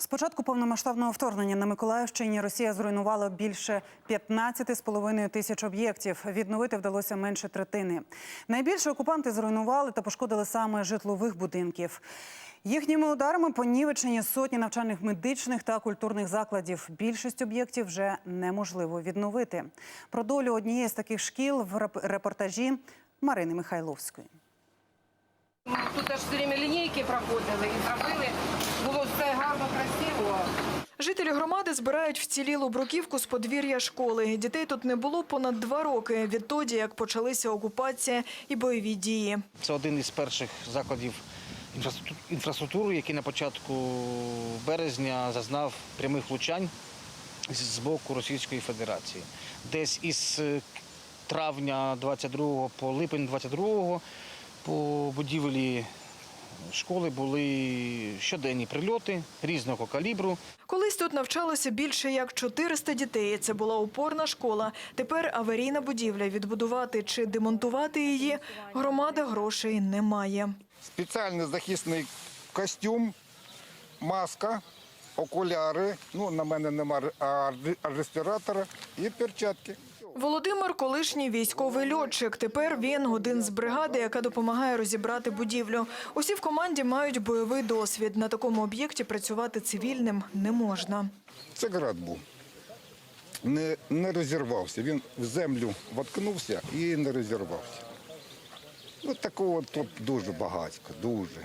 З початку повномасштабного вторгнення на Миколаївщині Росія зруйнувала більше 15,5 тисяч об'єктів. Відновити вдалося менше третини. Найбільше окупанти зруйнували та пошкодили саме житлових будинків. Їхніми ударами понівечені сотні навчальних медичних та культурних закладів. Більшість об'єктів вже неможливо відновити. Про долю однієї з таких шкіл в реп- репортажі Марини Михайловської. Аж все время лінійки проходили і зробили. Було все гарно, красиво. Жителі громади збирають вцілілу бруківку з подвір'я школи. Дітей тут не було понад два роки відтоді, як почалися окупація і бойові дії. Це один із перших закладів інфраструктури, який на початку березня зазнав прямих влучань з- з боку Російської Федерації. Десь із е, травня 22 по липень 22 по будівлі школи були щоденні прильоти різного калібру. Колись тут навчалося більше як 400 дітей. Це була опорна школа. Тепер аварійна будівля. Відбудувати чи демонтувати її громада грошей не має. спеціальний захисний костюм, маска, окуляри. Ну, на мене немає респіратора і перчатки. Володимир колишній військовий льотчик. Тепер він один з бригади, яка допомагає розібрати будівлю. Усі в команді мають бойовий досвід. На такому об'єкті працювати цивільним не можна. Це град був. Не, не розірвався. Він в землю воткнувся і не розірвався. Ну, такого тут дуже багатько, дуже.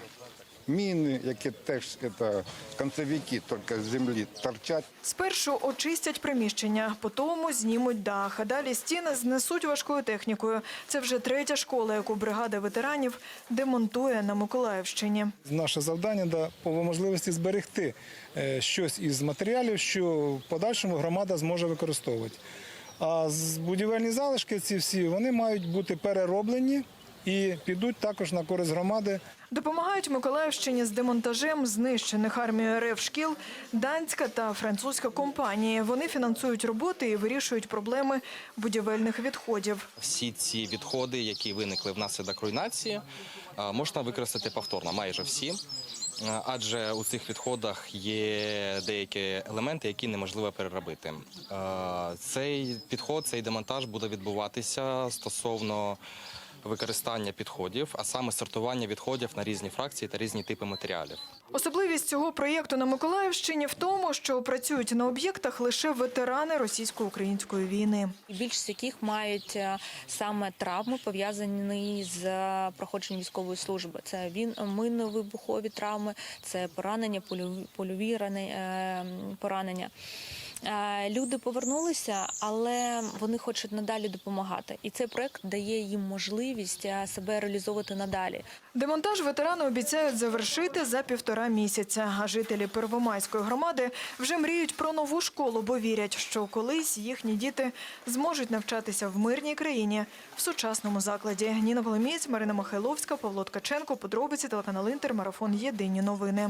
Міни, які теж це, концевики, тільки з землі торчать. Спершу очистять приміщення, потім знімуть дах, а далі стіни знесуть важкою технікою. Це вже третя школа, яку бригада ветеранів демонтує на Миколаївщині. Наше завдання да, по можливості зберегти е, щось із матеріалів, що в подальшому громада зможе використовувати. А з- будівельні залишки ці всі вони мають бути перероблені і підуть також на користь громади. Допомагають Миколаївщині з демонтажем знищених армією РФ шкіл данська та французька компанії. Вони фінансують роботи і вирішують проблеми будівельних відходів. всі ці відходи, які виникли внаслідок руйнації, можна використати повторно, майже всі. Адже у цих відходах є деякі елементи, які неможливо переробити. Цей підход, цей демонтаж буде відбуватися стосовно використання підходів, а саме сортування відходів на різні фракції та різні типи матеріалів. Особливість цього проєкту на Миколаївщині в тому, що працюють на об'єктах лише ветерани російсько-української війни. Більшість яких мають е, саме травми пов'язані з е, проходженням військової служби. Це він минно-вибухові травми, це поранення, польові, е, поранення. Е, Люди повернулися, але вони хочуть надалі допомагати. І цей проект дає їм можливість е, себе реалізовувати надалі. Демонтаж ветерани обіцяють завершити за півтора місяця. А жителі Первомайської громади вже мріють про нову школу, бо вірять, що колись їхні діти зможуть навчатися в мирній країні в сучасному закладі. Ніна Воломієць, Марина Михайловська, Павло Ткаченко. Подробиці телеканал Інтер. Марафон. Єдині новини.